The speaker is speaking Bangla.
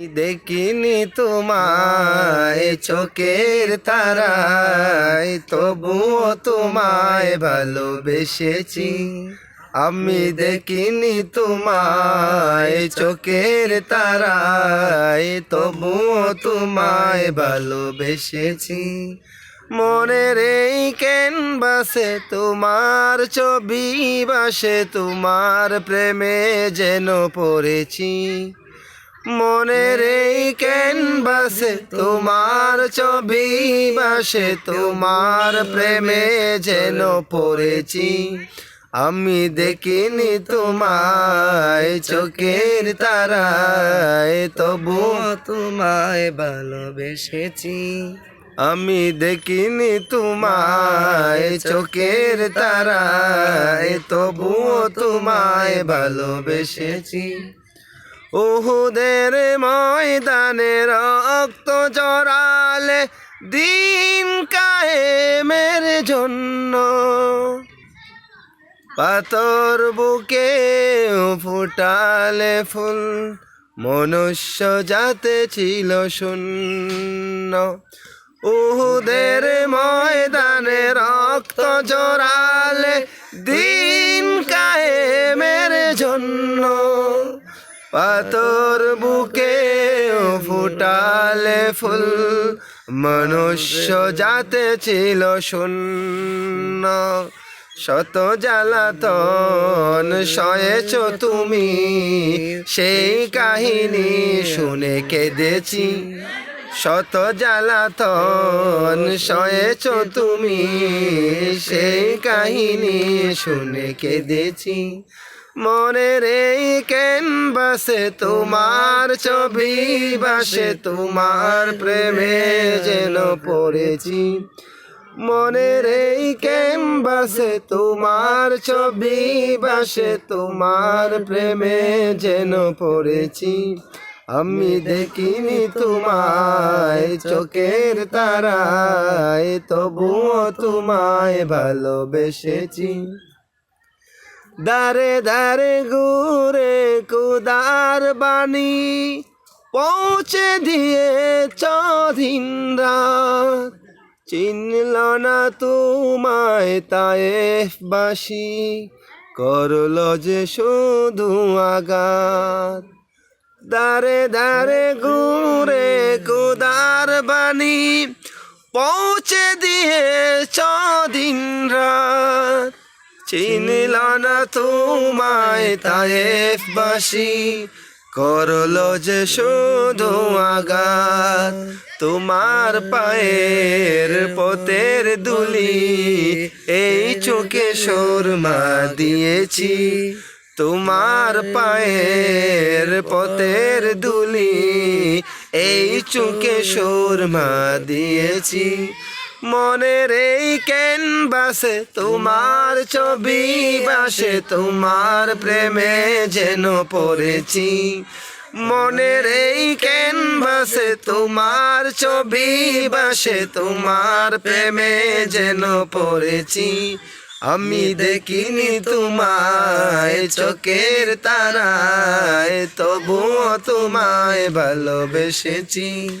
দেখিনি তোমায়, চোখের তারায়, তবুও তোমায় ভালোবেসেছি। আমি দেখিনি তোমায়, চোখের তারায়, তবুও তোমায় ভালোবেসেছি। মনের এই ক্যানভাসে তোমার ছবি বাসে, তোমার প্রেমে যেন পড়েছি। মনের এই ক্যানভাসে তোমার ছবি বাসে, তোমার প্রেমে যেন পড়েছি। আমি দেখিনি তোমায় চোখের তারায়, তবু তোমায় ভালোবেসেছি। আমি দেখিনি তোমায় চোখের তারায়, তবুও তোমায় ভালোবেসেছি। উহুদের ময়দানে রক্ত জড়ালে দিন কায়েমের জন্য। পাথর বুকে ফুটালে ফুল, মনুষ্য যাতে ছিল শূন্য। উহুদের ময়দানে রক্ত জড়ালে দিন পাথর বুকে ফুটালে ফুল, মনুষ্য যাতে ছিল শূন্য। শত জ্বালাতন সয়েছ তুমি, সেই কাহিনী শুনে কেঁদেছি। শত জ্বালাতন সয়েছ তুমি, সেই কাহিনী শুনে কেঁদেছি। মনের এই ক্যানভাসে তোমার ছবি বাসে, তোমার প্রেমে যেন পড়েছি। মনের এই ক্যানভাসে তোমার ছবি বাসে, তোমার প্রেমে যেন পড়েছি। আমি দেখিনি তোমায় চোখের তারায়, তবুও তোমায় ভালোবেসেছি। দারে দারে ঘুরে কুদার বাণী পৌঁছে দিয়ে চদিন চিনল না তোমায় তায়েফ বাসি, করল যে শুধু আঘাত। দারে দারে ঘুরে কুদার বাণী পৌঁছে দিয়ে চদিন রাত। চিনল না তোমায় তায়েফ বাসি। করল যে শুধু আঘাত তোমার পায়ের পতের দুলি, এই চোখে সুরমা দিয়েছি। তোমার পায়ের পতের দুলি, এই চোখে সুরমা দিয়েছি। মনের এই ক্যানভাসে তোমার ছবি বাসে, তোমার প্রেমে যেন পড়েছি। মনের এই ক্যানভাসে তোমার ছবি বাসে, তোমার প্রেমে যেন পড়েছি। আমি দেখিনি তোমায় চোখের তারায়, তবুও তোমায় ভালোবেসেছি।